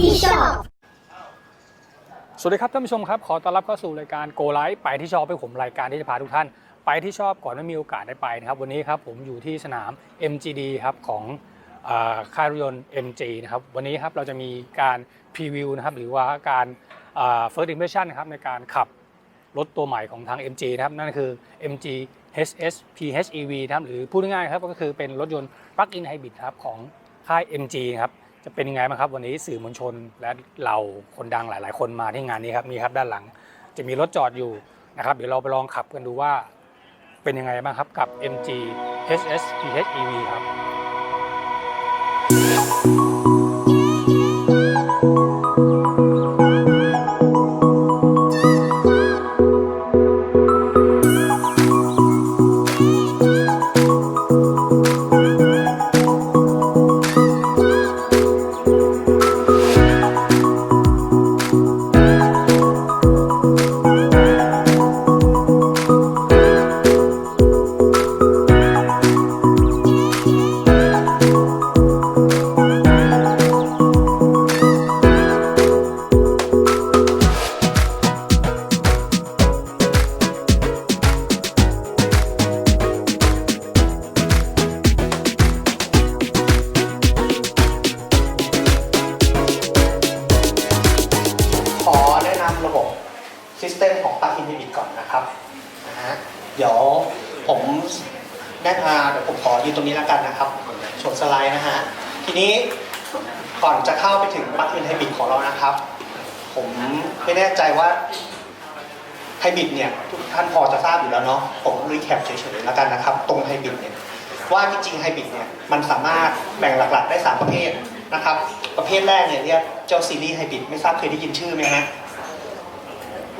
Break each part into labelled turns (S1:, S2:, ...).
S1: ที่ชอบ
S2: สวัสดีครับท่านผู้ชมครับ ขอต้อนรับเข้าสู่รายการโกไลฟ์ไปที่ชอบไปผมรายการที่จะพาทุกท่าน ไปที่ชอบก่อนไม่มีโอกาสได้ไปนะครับ วันนี้ครับผมอยู่ที่สนาม MGD ครับของเอ่อค่ายรถยนต์ MG นะครับวันนี้ครับเราจะมีการพรีวิวนะครับหรือว่าการเอ่อ first impression นะครับในการขับรถตัวใหม่ของทาง MG นะครับนั่นก็คือ MG HS PHEV นะครับหรือพูดง่ายๆครับก็คือเป็นรถยนต์ plug-in hybrid ครับของค่าย MG นะครับ จะเป็นยังไงบ้างครับ วันนี้สื่อมวลชนและเราคนดังหลาย ๆ คนมาที่งานนี้ครับมีครับด้านหลัง จะมีรถจอดอยู่นะครับ เดี๋ยวเราไปลองขับกันดูว่าเป็นยังไงบ้างครับกับ MG HS PHEV ครับ
S3: ทุกท่านพอจะทราบอยู่แล้วเนาะผมรีแคปเฉยๆแล้วกันนะครับ ตรงไฮบริดเนี่ยว่าจริงๆไฮบริดเนี่ยมันสามารถแบ่งหลักๆได้ 3 ประเภทนะครับ ประเภทแรกเนี่ยเรียกเจ้าซีรีส์ไฮบริดไม่ทราบเคยได้ยินชื่อไหมฮะ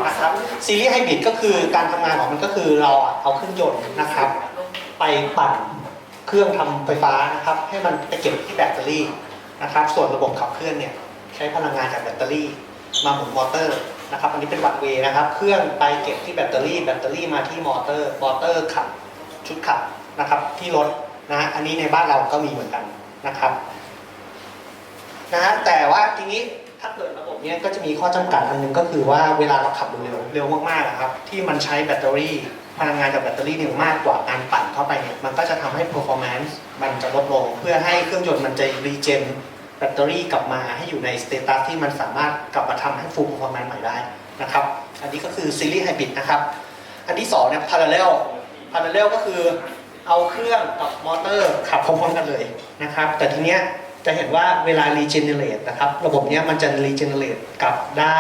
S3: นะครับซีรีส์ไฮบริดก็คือการทำงานของมันก็คือเราอะเอาเครื่องยนต์นะครับ ไปปั่นเครื่องทำไฟฟ้านะครับ ให้มันไปเก็บที่แบตเตอรี่นะครับ ส่วนระบบขับเคลื่อนเนี่ยใช้พลังงานจากแบตเตอรี่ มาหมุนมอเตอร์ นะครับอันนี้เป็นวัดเวนะครับ เครื่องไปเก็บที่แบตเตอรี่ แบตเตอรี่มาที่มอเตอร์ มอเตอร์ขับชุดขับนะครับที่รถนะฮะอันนี้ในบ้านเราก็มีเหมือนกันนะครับนะฮะแต่ว่าทีนี้ถ้าเกิดระบบเนี้ยก็จะมีข้อจำกัดอันหนึงก็คือว่าเวลาเราขับเร็วเร็วมากๆนะครับที่มันใช้แบตเตอรี่พลังงานจากแบตเตอรี่เนี่ยมากกว่าการปั่นเข้าไปเนี่ยมันก็จะทำให้ performance มันจะลดลง เพื่อให้เครื่องยนต์มันจะ regen แบตเตอรี่กลับมาให้อยู่ในสเตตัสที่มันสามารถกลับมาทำให้ full performance ใหม่ได้นะครับ อันนี้ก็คือซีรีส์ไฮบริดนะครับ อันที่สองเนี่ย parallel parallel ก็คือเอาเครื่องกับมอเตอร์ขับพร้อมๆกันเลยนะครับ แต่ทีเนี้ยจะเห็นว่าเวลา regenerate นะครับ ระบบเนี้ยมันจะ regenerate กลับได้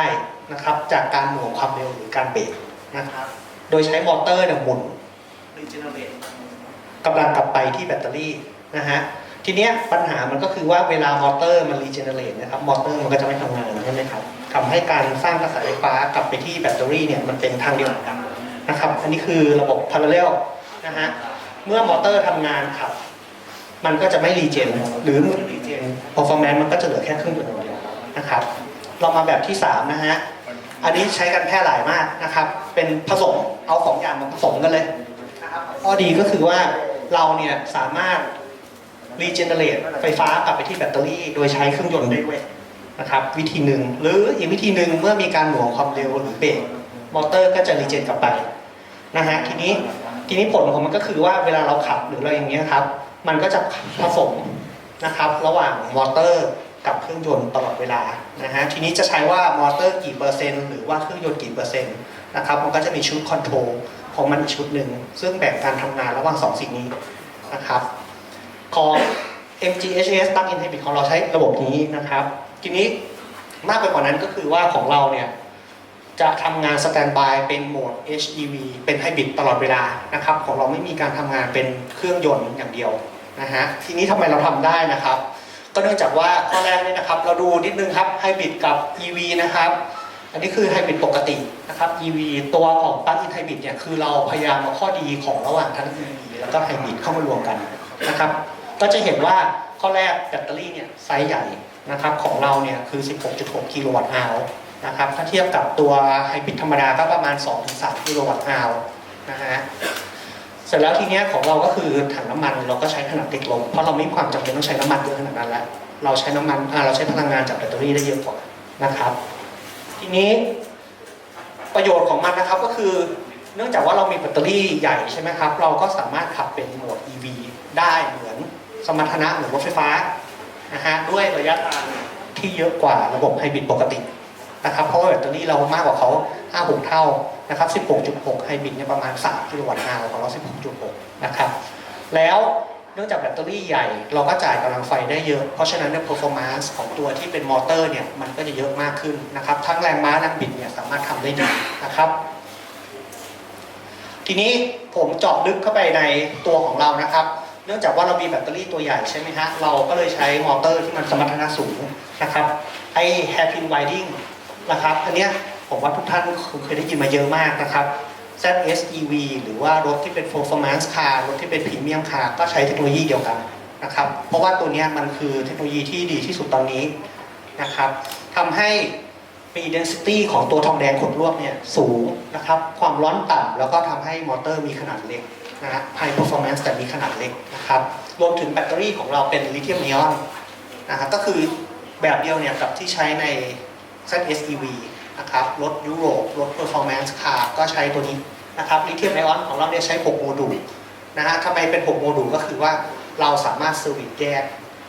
S3: นะครับ จากการหน่วงความเร็วหรือการเบรกนะครับ โดยใช้มอเตอร์เนี่ยหมุน regenerate กำลังกลับไปที่แบตเตอรี่นะฮะ ทีเนี้ยปัญหามันก็คือว่าเวลามอเตอร์มันรีเจเนเรตนะครับมอเตอร์มันก็จะไม่ทำงานใช่ไหมครับทำให้การสร้างกระแสไฟฟ้ากลับไปที่แบตเตอรี่เนี่ยมันเป็นทางเดียวกันนะครับ อันนี้คือระบบ parallel นะฮะเมื่อมอเตอร์ทำงานครับ มันก็จะไม่รีเจนหรือมันรีเจน performance มันก็จะเหลือแค่ครึ่งตัวเดียวนะครับเรามาแบบที่3นะฮะอันนี้ใช้กันแพร่หลายมากนะครับ เป็นผสมเอาสองอย่างมาผสมกันเลยนะครับข้อดีก็คือว่าเราเนี่ยสามารถ รีเจเนเรตไฟฟ้ากลับไปที่แบตเตอรี่ โดยใช้เครื่องยนต์ได้ด้วยนะครับวิธีหนึ่งหรืออีกวิธีหนึ่งเมื่อมีการหน่วงความเร็วหรือเบรกมอเตอร์ก็จะรีเจนกลับไปนะฮะทีนี้ทีนี้ผลของมันก็คือว่าเวลาเราขับหรืออะไรอย่างเงี้ยครับ มันก็จะผสมนะครับระหว่างมอเตอร์กับเครื่องยนต์ตลอดเวลานะฮะทีนี้จะใช้ว่ามอเตอร์กี่เปอร์เซ็นต์หรือว่าเครื่องยนต์กี่เปอร์เซ็นต์นะครับมันก็จะมีชุดคอนโทรลของมันอีกชุดหนึ่งซึ่งแบ่งการทำงานระหว่างสองสิ่งนี้นะครับ ของ MGHS Plug-in Hybrid ของเราใช้ระบบนี้นะครับ ทีนี้มากไปกว่านั้นก็คือว่าของเราเนี่ยจะทำงานสแตนบายเป็นโหมด HEV เป็นไฮบริดตลอดเวลานะครับ ของเราไม่มีการทำงานเป็นเครื่องยนต์อย่างเดียวนะฮะทีนี้ทำไมเราทำได้นะครับ ก็เนื่องจากว่าข้อแรกนี่นะครับ เราดูนิดนึงครับไฮบริดกับ EV นะครับ อันนี้คือไฮบริดปกตินะครับ EV ตัวของ Plug-in Hybrid เนี่ยคือเราพยายามเอาข้อดีของระหว่างทั้ง EV แล้วก็ไฮบริดเข้ามารวมกันนะครับ ก็จะเห็นว่าข้อแรกแบตเตอรี่เนี่ยไซส์ใหญ่นะครับของเราเนี่ยคือ 16.6 กิโลวัตต์อาวนะครับถ้าเทียบกับตัวไฮบริดธรรมดาก็ประมาณ 2-3 กิโลวัตต์อาวนะฮะเสร็จแล้วทีเนี้ยของเราก็คือถังน้ำมันเราก็ใช้ขนาดเล็กลงเพราะเราไม่มีความจำเป็นต้องใช้น้ำมันเยอะขนาดนั้นแล้วเราใช้น้ำมันเราใช้พลังงานจากแบตเตอรี่ได้เยอะกว่านะครับ ทีนี้ประโยชน์ของมันนะครับก็คือเนื่องจากว่าเรามีแบตเตอรี่ใหญ่ใช่ไหมครับ เราก็สามารถขับเป็นโหมด EV ได้เหมือน สมรรถนะเหมือนรถไฟฟ้านะฮะด้วยระยะทางที่เยอะกว่าระบบไฮบริดปกตินะครับเพราะว่าแบตเตอรี่เรามากกว่าเขา5-6 เท่านะครับ 16.6 ไฮบริดเนี่ยประมาณ 3 กิโลวัตต์อาวของเรา 16.6 นะครับ แล้วเนื่องจากแบตเตอรี่ใหญ่เราก็จ่ายกำลังไฟได้เยอะ เพราะฉะนั้นเนี่ย performance ของตัวที่เป็นมอเตอร์เนี่ย มันก็จะเยอะมากขึ้นนะครับ ทั้งแรงม้าแรงบิดเนี่ย สามารถทำได้ดีนะครับ ทีนี้ผมเจาะลึกเข้าไปในตัวของเรานะครับ เนื่องจากว่าเรามีแบตเตอรี่ตัวใหญ่ใช่ไหมฮะ เราก็เลยใช้มอเตอร์ที่มันสมรรถนะสูงนะครับ ไอ้ hairpin winding นะครับ อันเนี้ยผมว่าทุกท่านเคยได้ยินมาเยอะมากนะครับ ZSEV หรือว่ารถที่เป็น performance car รถที่เป็น premium car ก็ใช้เทคโนโลยีเดียวกันนะครับ เพราะว่าตัวนี้มันคือเทคโนโลยีที่ดีที่สุดตอนนี้นะครับทำให้มี density ของตัวทองแดงขดลวกเนี่ยสูงนะครับ ความร้อนต่ำแล้วก็ทำให้มอเตอร์มีขนาดเล็ก นะฮะ high performance แต่มีขนาดเล็กนะครับ รวมถึงแบตเตอรี่ของเราเป็นลิเธียมไอออนนะครับก็คือแบบเดียวเนี่ยกับที่ใช้ใน ZSEV นะครับ รถยุโรป รถ performance car ก็ใช้ตัวนี้นะครับลิเธียมไอออนของเราเนี่ยใช้ 6 โมดูลนะฮะทำไมเป็น 6 โมดูลก็คือว่าเราสามารถเซอร์วิสแยก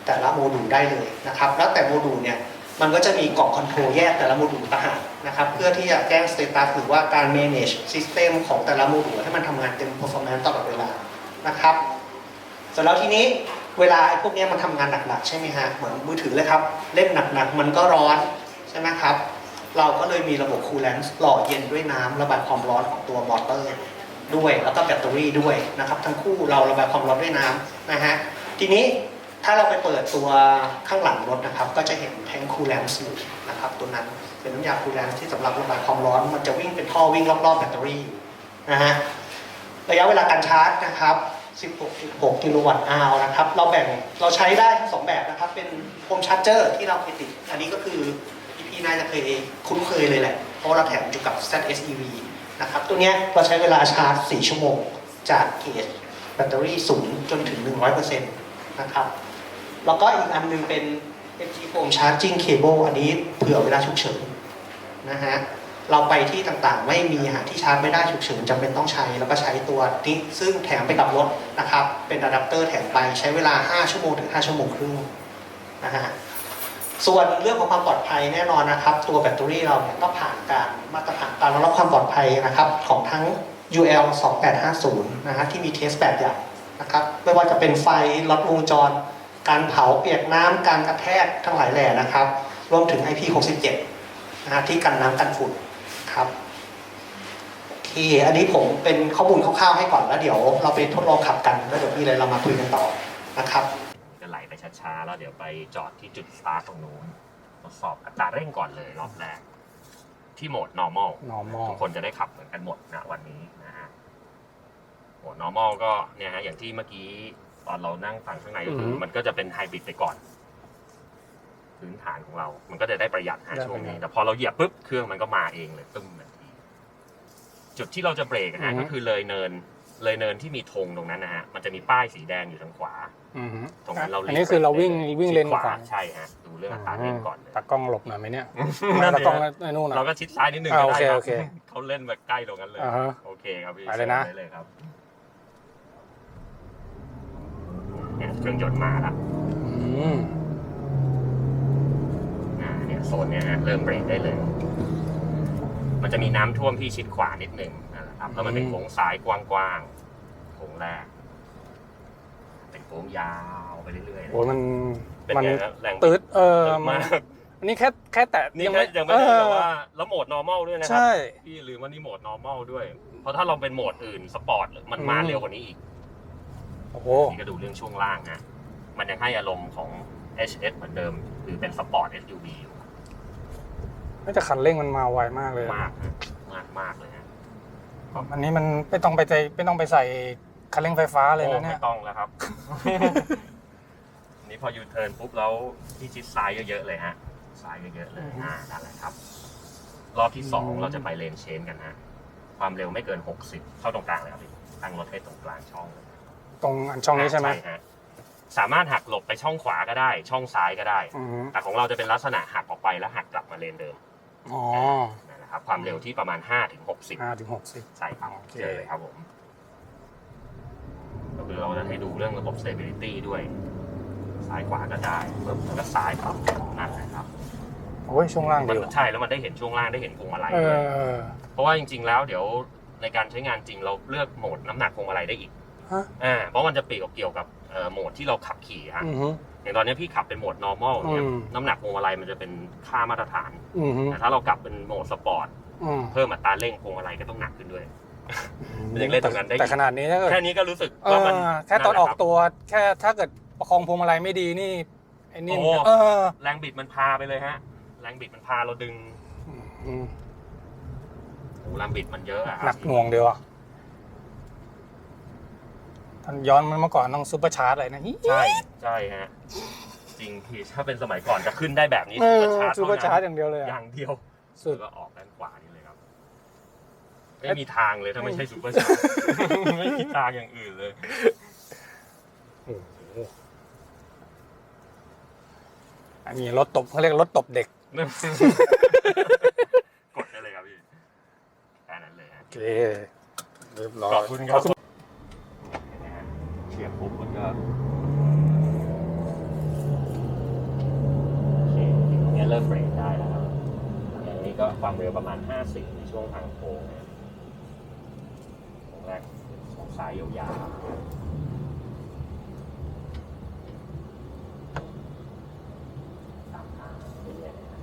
S3: แต่ละโมดูลได้เลยนะครับ แล้วแต่โมดูลเนี่ย มันก็จะมีกล่องคอนโทรลแยกแต่ละโมดูลต่างหากนะครับ เพื่อที่จะแจ้งสเตตัสหรือว่าการ manage system ของแต่ละโมดูลให้มันทำงานเต็ม performance ตลอดเวลานะครับเสร็จแล้วทีนี้เวลาไอ้พวกนี้มันทำงานหนักๆใช่ไหมฮะเหมือนมือถือเลยครับ เล่นหนักๆมันก็ร้อนใช่ไหมครับ เราก็เลยมีระบบคูลแลนซ์หล่อเย็นด้วยน้ำระบายความร้อนของตัวมอเตอร์ด้วยแล้วก็แบตเตอรี่ด้วยนะครับ ทั้งคู่เราระบายความร้อนด้วยน้ำนะฮะทีนี้ ถ้าเราไปเปิดตัวข้างหลังรถนะครับ ก็จะเห็นแทงคูลแลนซ์อยู่นะครับตัวนั้นเป็นน้ำยาคูลแลนซ์ที่สำหรับระบายความร้อน มันจะวิ่งเป็นท่อวิ่งรอบๆแบตเตอรี่นะฮะระยะเวลาการชาร์จนะครับ 16.6 กิโลวัตต์อาวนะครับ เราแบ่งเราใช้ได้ทั้งสองแบบนะครับ เป็นโฮมชาร์จเจอร์ที่เราไปติด อันนี้ก็คือพี่ๆน่าจะเคยคุ้นเคยเลยแหละ เพราะเราแถมอยู่กับ ZSEV นะครับ ตัวเนี้ยเราใช้เวลาชาร์จ 4 ชั่วโมง จากเกจแบตเตอรี่สูงจนถึง 100%นะครับ แล้วก็อีกอันหนึงเป็น MG Home Charging Cable อันนี้เผื่อเวลาฉุกเฉินนะฮะเราไปที่ต่างๆ ไม่มีหาที่ชาร์จไม่ได้ฉุกเฉินจำเป็นต้องใช้ แล้วก็ใช้ตัวนี้ซึ่งแถมไปกับรถนะครับ เป็นอะแดปเตอร์แถมไปใช้เวลา 5 ชั่วโมงถึง 5 ชั่วโมงครึ่งนะฮะส่วนเรื่องของความปลอดภัยแน่นอนนะครับ ตัวแบตเตอรี่เราเนี่ยต้องผ่านการมาตรฐานการรับความปลอดภัยนะครับ ของทั้ง UL 2850นะฮะที่มีเทสแบบอย่างนะครับ ไม่ว่าจะเป็นไฟล็อตวงจร การเผาเปียกน้ำการกระแทกทั้งหลายแหล่นะครับ รวมถึง IP67 นะฮะที่กันน้ำกันฝุ่นครับโอเคอันนี้ผมเป็นข้อมูลคร่าวๆให้ก่อนแล้วเดี๋ยวเราไปทดลองขับกันแล้วเดี๋ยวมีอะไรเรามาคุยกันต่อนะครับ
S1: จะไหลไปช้าๆแล้วเดี๋ยวไปจอดที่จุดสตาร์ทตรงนู้นทดสอบอัตราเร่งก่อนเลยรอบแรกที่โหมด normal
S2: normal
S1: ทุกคนจะได้ขับเหมือนกันหมดนะวันนี้นะฮะโหมด normal ก็เนี่ยฮะอย่างที่เมื่อกี้ ตอนเรานั่งฟังข้างในก็คือ
S2: อือฮึ
S1: มันก็จะเป็นไฮบริดไปก่อน พื้นฐานของเรา มันก็จะได้ประหยัดฮะ
S2: ได้
S1: ช่วง
S2: ประหยั
S1: นี้
S2: ด
S1: แต่พอเราเหยียบปุ๊บเครื่องมันก็มาเองเลยตึ้มทันทีจุดที่เราจะเบรกนะฮะ
S2: อือฮึ
S1: ก็คือเลยเนิน เลยเนินที่มีธงตรงนั้นนะฮะมันจะมีป้ายสีแดงอยู่ทางขวา
S2: อือฮึ
S1: ตรงนั้นเรา
S2: อันนี้คือเราวิ่งวิ่งเลน
S1: ขวา
S2: ขวา
S1: ใช่ฮะดูเรื่องอัตราเร่งก่อนเลย
S2: ตากล้องหลบหน่อยไหมเนี่ย
S1: นั่น
S2: ตา
S1: ดิ
S2: กล้องไอ้นู่น
S1: เรา
S2: อะ
S1: ก็ชิดซ้ายนิดนึง
S2: อ่า
S1: ก็ได้ครับ
S2: โอเคโอเค
S1: เขาเล่นแบบใกล้ตรงนั้นเลย
S2: อ่าฮะ
S1: โอเคครับพี่
S2: ไปเลยนะ
S1: ชิญได้เลยครับ เนี่ยเครื่องยนต์มาแล้ว
S2: อืม
S1: อ่าเนี่ยโซนเนี่ยฮะเริ่มเบรกได้เลย มันจะมีน้ำท่วมที่ชิดขวานิดหนึ่งนะครับแล้วมันเป็นโค้งซ้ายกว้างๆโค้งแรก เป็นโค้งยาวไปเรื่อยๆ
S2: โอ้ยมัน
S1: เป็น
S2: มัน
S1: ไงฮะแรง
S2: ตืดเออ
S1: ตึ๊ด
S2: มัน
S1: มาก
S2: อันนี้แค่แค่แต่
S1: นี่แค่ยังไม่ได้
S2: เออ
S1: แบบว่าแล้วโหมด normal ด้วยนะครั
S2: ใช่
S1: พี่ลืมว่านี่โหมด normal ด้วย เพราะถ้าเราเป็นโหมดอื่นสปอร์ตมันมา
S2: อืม
S1: เร็วกว่านี้อีก
S2: โอ้โห
S1: นี่ก็ดูเรื่องช่วงล่างฮะมันยังให้อารมณ์ของ HS เหมือนเดิม คือเป็นสปอร์ต SUV อยู่
S2: น่าจะคันเร่งมันมาไวมากเลย
S1: มากฮะมากมากเลยฮะ
S2: อันนี้มันไม่ต้องไปใจไม่ต้องไปใส่คันเร่งไฟฟ้าเลย
S1: โอ้
S2: นะเนี่
S1: ไม่
S2: ย
S1: ต้องแล้วครับ นี่พอยูเทิร์นปุ๊บแล้วที่ชิดซ้ายเยอะๆเลยฮะซ้ายเยอะๆเลยอ่านั่นแหละครับ รอบที่สองเราจะไปเลนเชนกันฮะความเร็วไม่เกิน60เข้าตรงกลางเลยครับพี่ตั้งรถให้ตรงกลางช่องเลย
S2: ตรงอันช่องนี้ใช่ไหม
S1: ฮะสามารถหักหลบไปช่องขวาก็ได้ ช่องซ้ายก็ได้
S2: อืม
S1: แต่ของเราจะเป็นลักษณะหักออกไปแล้วหักกลับมาเลนเดิม
S2: อ๋อ
S1: นั่นนะครับความเร็วที่ประมาณ5ถึง60
S2: ห้าถึงหกสิบ
S1: ใช่ครับ
S2: โอเค
S1: เจอเลยครับผมก็คือเราจะให้ดูเรื่องระบบ stability ด้วย ซ้ายขวาก็ได้ปึ๊บแล้วก็ซ้ายปรับนั่นนะครับ
S2: โอ้ยช่วงล่าง
S1: มั
S2: ดี
S1: น
S2: ว่ะ
S1: ใช่แล้วมันได้เห็นช่วงล่างได้เห็นพวงมาลัย
S2: เอ
S1: ด้วย
S2: อ
S1: เพราะว่าจริงๆแล้วเดี๋ยวในการใช้งานจริงเราเลือกโหมดน้ำหนักพวงมาลัยได้อีก
S2: ฮะ
S1: อ่าเพราะมันจะเปรียบเกี่ยวกับเอ่อโหมดที่เราขับขี่ฮะ
S2: อือฮึ
S1: อย่างตอนนี้พี่ขับเป็นโหมด normal เนี่ย
S2: อืม
S1: น้ำหนักพวงมาลัยมันจะเป็นค่ามาตรฐาน
S2: อือฮึ
S1: แต่ถ้าเรากลับเป็นโหมดสปอร์ต
S2: อืม
S1: เพิ่มอัตราเร่งพวงมาลัยก็ต้องหนักขึ้นด้วย มันยังเล่นตรงนั้นได้อีก
S2: แต่ขนาดนี้ถ้าเกิด
S1: แค่นี้ก็รู้สึก
S2: เอ
S1: ว่ามัน
S2: อแค่ตอนออก
S1: แหละครับ
S2: ตัวแค่ถ้าเกิดประคองพวงมาลัยไม่ดีนี่ไอ้นี่
S1: โอ้
S2: เออ
S1: แรงบิดมันพาไปเลยฮะ แรงบิดมันพาเราดึง
S2: อืม
S1: โอ้แรงบิดมันเยอะอะค
S2: หนั
S1: รั
S2: ก
S1: บ
S2: หน่วงเดียวอะ ท่านย้อนมันเมื่อก่อนต้องซุปเปอร์ชาร์จเลยนะฮิ
S1: ใช่ใช่ฮะจริงพี่ถ้าเป็นสมัยก่อนจะขึ้นได้แบบนี้
S2: เออ
S1: ซุ
S2: ซุป
S1: ป
S2: เป
S1: เป
S2: อ
S1: อ
S2: ร์
S1: ร์
S2: ชา
S1: ชา
S2: ร์
S1: ร์
S2: จ
S1: จ
S2: อย่างเดียวเลย
S1: อ
S2: อะ
S1: ย่างเดียว
S2: สุด
S1: แล้วก็ออกด้านขวานี่เลยครับไม่มีทางเลยถ้าไม่ใช่ซุปเปอร์ชาร์จไม่มีทางอย่างอื่นเลย
S2: โอ้โหอันนี้รถตบเขาเรียกรถตบเด็ก
S1: กดได้เลยครับพี่แค่นั้นเลยฮะ
S2: โอเคเรียบร้อย
S1: ขอบคุณครับเฉียบปุ๊บมันก็ โอเคตรงนี้เริ่มเบรกได้แล้วครับอย่างนี้ก็ความเร็วประมาณ 50 ในช่วงทางโค้งนะโค้งแรกของซ้ายยาวๆตามทางเรื่อยๆนะครับ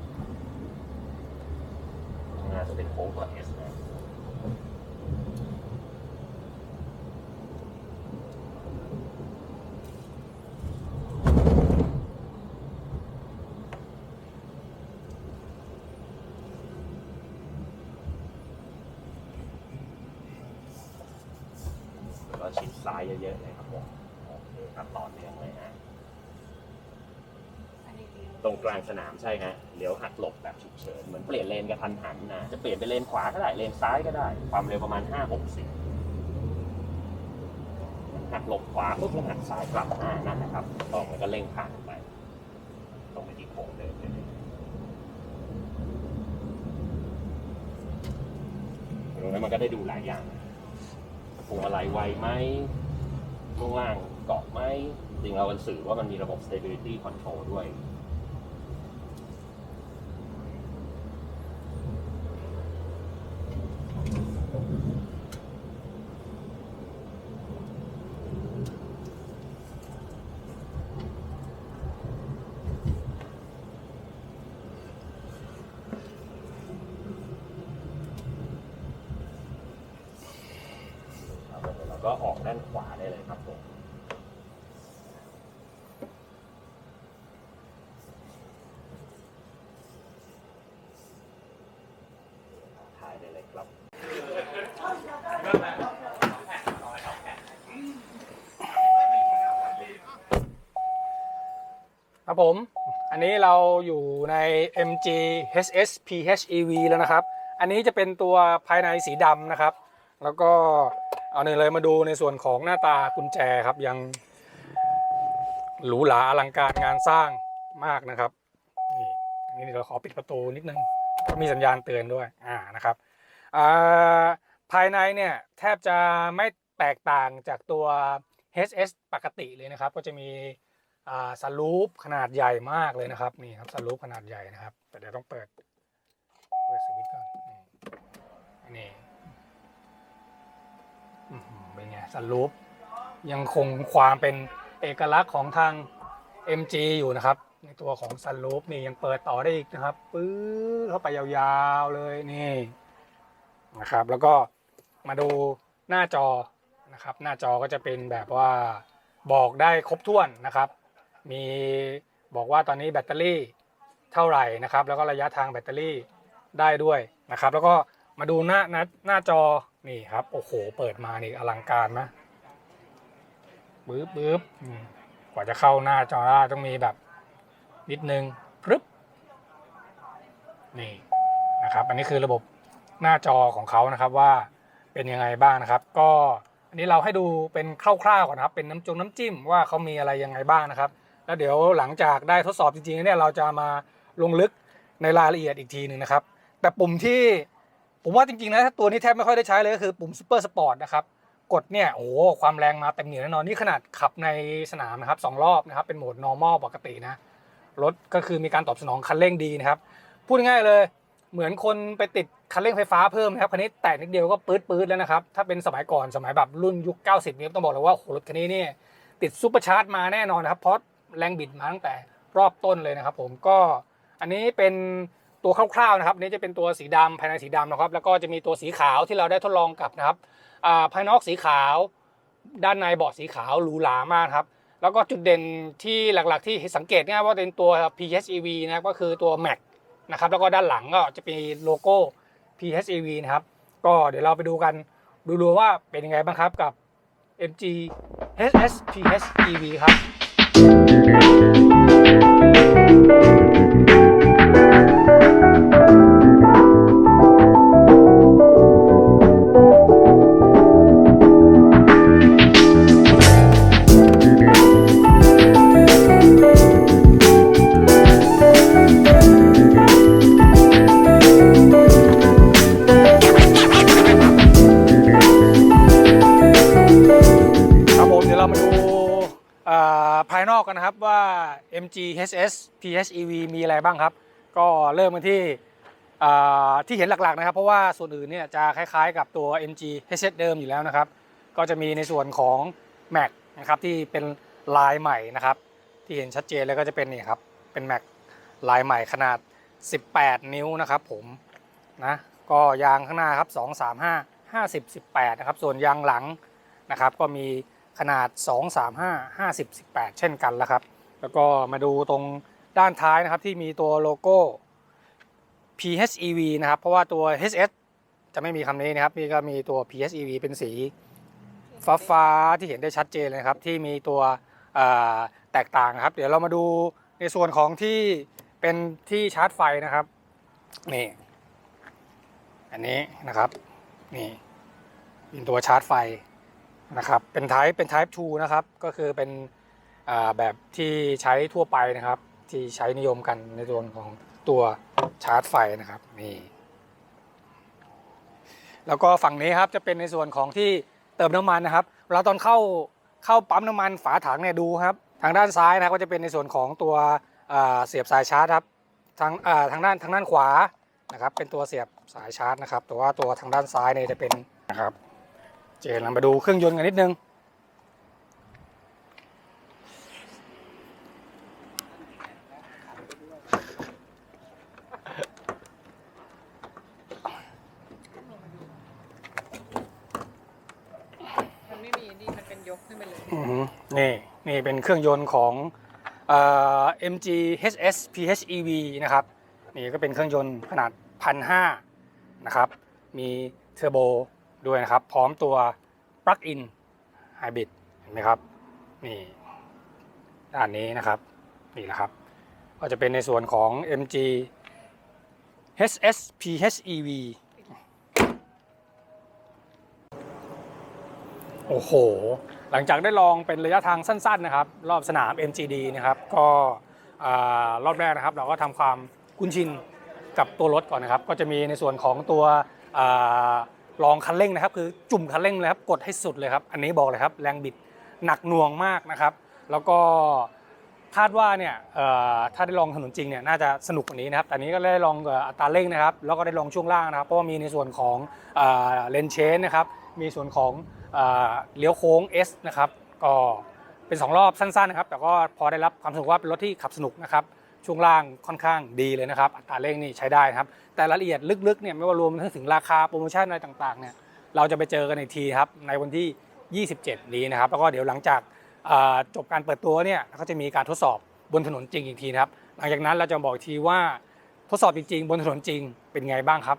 S1: ข้านจะเป็นโค้งตัว S นะ แล้วก็ชิดซ้าย เยอะๆเลยครับผมโอเคครับต่อเนื่องเลยฮะตรงกลางสนามใช่ฮะเลี้ยวหักหลบแบบฉุกเฉินเหมือนเปลี่ยนเลนกระทันหันนะจะเปลี่ยนไปเลนขวาก็ได้เลนซ้ายก็ได้ ความเร็วประมาณ5 6 0หักหลบขวาปุ๊บแล้วหักซ้ายกลับหน้านั่นนะครับตรงแล้วก็เร่งผ่านไปตรงไปที่โค้งเดิมเลยตรงนั้นมันก็ได้ดูหลายอย่างพวงมาลัยไวไหม ช่วงล่างเกาะไหมจริงเรามันสื่อว่ามันมีระบบ stability control ด้วย ครับผมแล้ว ก็ออกด้านขวาได้เลยครับผมถ่ายได้เลยครับ
S2: ครับผม อันนี้เราอยู่ใน MG HS PHEV แล้วนะครับ อันนี้จะเป็นตัวภายในสีดำนะครับ แล้วก็ เอาเนี่ยเลยมาดูในส่วนของหน้าตากุญแจครับยังหรูหราอลังการงานสร้างมากนะครับนี่อันนี้เราขอปิดประตูนิดนึงก็มีสัญญาณเตือนด้วยอ่านะครับอ่าภายในเนี่ยแทบจะไม่แตกต่างจากตัว HS ปกติเลยนะครับ ก็จะมีอ่าสลูปขนาดใหญ่มากเลยนะครับนี่ครับสลูปขนาดใหญ่นะครับ แต่เดี๋ยวต้องเปิด เปิดสวิตช์ก่อนนี่นี่อื้อ หือเป็นไงสลูปยังคงความเป็นเอกลักษณ์ของทาง MG อยู่นะครับ ในตัวของซันลูปนี่ยังเปิดต่อได้อีกนะครับปื้อเข้าไปยาวๆเลยนี่นะครับ แล้วก็มาดูหน้าจอนะครับ หน้าจอก็จะเป็นแบบว่าบอกได้ครบถ้วนนะครับ มีบอกว่าตอนนี้แบตเตอรี่เท่าไหร่นะครับ แล้วก็ระยะทางแบตเตอรี่ได้ด้วยนะครับ แล้วก็มาดูหน้าหน้าหน้าจอ นี่ครับ โอ้โห เปิดมานี่อลังการนะบึ๊บบึ๊บกว่าจะเข้าหน้าจอได้ต้องมีแบบ นิดนึงปึ๊บนี่นะครับ อันนี้คือระบบหน้าจอของเขานะครับว่าเป็นยังไงบ้างนะครับ ก็อันนี้เราให้ดูเป็นคร่าวๆก่อนนะครับ เป็นน้ำจงน้ำจิ้มว่าเขามีอะไรยังไงบ้างนะครับ แล้วเดี๋ยวหลังจากได้ทดสอบจริงๆเนี่ยเราจะมาลงลึกในรายละเอียดอีกทีหนึ่งนะครับ แต่ปุ่มที่ ผมว่าจริงๆนะตัวนี้แทบไม่ค่อยได้ใช้เลยก็คือปุ่มซูเปอร์สปอร์ตนะครับกดเนี่ยโอ้โหความแรงมาเต็มเหนียวแน่นอนนี่ขนาดขับในสนามนะครับสองรอบนะครับเป็นโหมด normal ปกตินะรถก็คือมีการตอบสนองคันเร่งดีนะครับ พูดง่ายเลยเหมือนคนไปติดคันเร่งไฟฟ้าเพิ่มนะครับคันนี้แตะนิดเดียวก็ปื๊ดปื๊ดแล้วนะครับ ถ้าเป็นสมัยก่อนสมัยแบบรุ่นยุค 90นี้ต้องบอกเลยว่าโหรถคันนี้นี่ติดซูเปอร์ชาร์จมาแน่นอนนะครับเพราะแรงบิดมาตั้งแต่รอบต้นเลยนะครับ ผมก็อันนี้เป็น ตัวคร่าวๆนะครับนี้จะเป็นตัวสีดำภายในสีดำนะครับ แล้วก็จะมีตัวสีขาวที่เราได้ทดลองกับนะครับอ่าภายนอกสีขาว ด้านในเบาะสีขาวหรูหรามากครับแล้วก็จุดเด่นที่หลักๆที่สังเกตง่ายว่าเป็นตัว PHEV นะครับก็คือตัว Mac นะครับแล้วก็ด้านหลังก็จะมีโลโก้ PHEV นะครับ ก็เดี๋ยวเราไปดูกันดูๆว่าเป็นยังไงบ้างครับกับ MG HS PHEV ครับครับ MG HS PHEV มีอะไรบ้างครับ ก็เริ่มกันที่ที่เห็นหลักๆนะครับ เพราะว่าส่วนอื่นเนี่ยจะคล้ายๆกับตัว MG HS เดิมอยู่แล้วนะครับ ก็จะมีในส่วนของ Mac นะครับที่เป็นลายใหม่นะครับ ที่เห็นชัดเจนเลยก็จะเป็นนี่ครับเป็น Mac ลายใหม่ขนาด 18 นิ้วนะครับผมนะก็ยางข้างหน้าครับ 235 50 18 นะครับ ส่วนยางหลังนะครับ ก็มีขนาด 2 3 5 50 18 เช่นกันแล้วครับ แล้วก็มาดูตรงด้านท้ายนะครับที่มีตัวโลโก้ PHEV นะครับ เพราะว่าตัว HS จะไม่มีคำนี้นะครับ นี่ก็มีตัว PHEV เป็นสีฟ้าฟ้าๆที่เห็นได้ชัดเจนเลยครับ ที่มีตัวแตกต่างครับ เดี๋ยวเรามาดูในส่วนของที่เป็นที่ชาร์จไฟนะครับ นี่ อันนี้นะครับ นี่เป็นตัวชาร์จไฟนะครับ เป็น type เป็น type 2 นะครับ ก็คือเป็น แบบที่ใช้ทั่วไปนะครับ ที่ใช้นิยมกันในส่วนของตัวชาร์จไฟนะครับนี่แล้วก็ฝั่งนี้ครับจะเป็นในส่วนของที่เติมน้ำมันนะครับเราตอนเข้าเข้าปั๊มน้ำมันฝาถังเนี่ยดูครับ ทางด้านซ้ายนะครับก็จะเป็นในส่วนของตัวเสียบสายชาร์จครับทางทางด้านทางด้านขวานะครับ เป็นตัวเสียบสายชาร์จนะครับ แต่ว่าตัวทางด้านซ้ายเนี่ยจะเป็นนะครับเจนเรามาดูเครื่องยนต์กันนิดนึง
S4: มันไม่มีนี่มันเป็น ยกขึ้นไปเลย
S2: อือหือนี่นี่เป็นเครื่องยนต์ของเอ่อ MG HS PHEV นะครับนี่ก็เป็นเครื่องยนต์ขนาดพันห้านะครับมีเทอร์โบด้วยนะครับ พร้อมตัว Plug-in Hybrid เห็นไหมครับนี่ด้านนี้นะครับนี่แหละครับ ก็จะเป็นในส่วนของ MG HS PHEV โอ้โห หลังจากได้ลองเป็นระยะทางสั้นๆนะครับ รอบสนาม MGD นะครับ ก็รอบแรกนะครับ เราก็ทำความคุ้นชินกับตัวรถก่อนนะครับ ก็จะมีในส่วนของตัวลองคันเร่งนะครับ คือจุ่มคันเร่งเลยครับกดให้สุดเลยครับ อันนี้บอกเลยครับ แรงบิดหนักหน่วงมากนะครับ แล้วก็คาดว่าเนี่ยถ้าได้ลองถนนจริงเนี่ยน่าจะสนุกกว่านี้นะครับแต่นี้ก็ได้ลองอัตราเร่งนะครับ แล้วก็ได้ลองช่วงล่างนะครับ เพราะว่ามีในส่วนของเลนเชนนะครับ มีส่วนของ เลี้ยวโค้ง S นะครับก็เป็น 2 รอบสั้นๆนะครับแต่ก็พอได้รับความสนุกว่าเป็นรถที่ขับสนุกนะครับช่วงล่างค่อนข้างดีเลยนะครับ อัตราเร่งนี่ใช้ได้ครับ แต่รายละเอียดลึกๆเนี่ยไม่ว่ารวมทั้งถึงราคาโปรโมชั่นอะไรต่างๆเนี่ยเราจะไปเจอกันอีกทีครับในวันที่ 27 นี้นะครับ แล้วก็เดี๋ยวหลังจากจบการเปิดตัวเนี่ยก็จะมีการทดสอบบนถนนจริงอีกทีนะครับ หลังจากนั้นเราจะบอกอีกทีว่าทดสอบจริงๆ บนถนนจริงเป็นไงบ้างครับ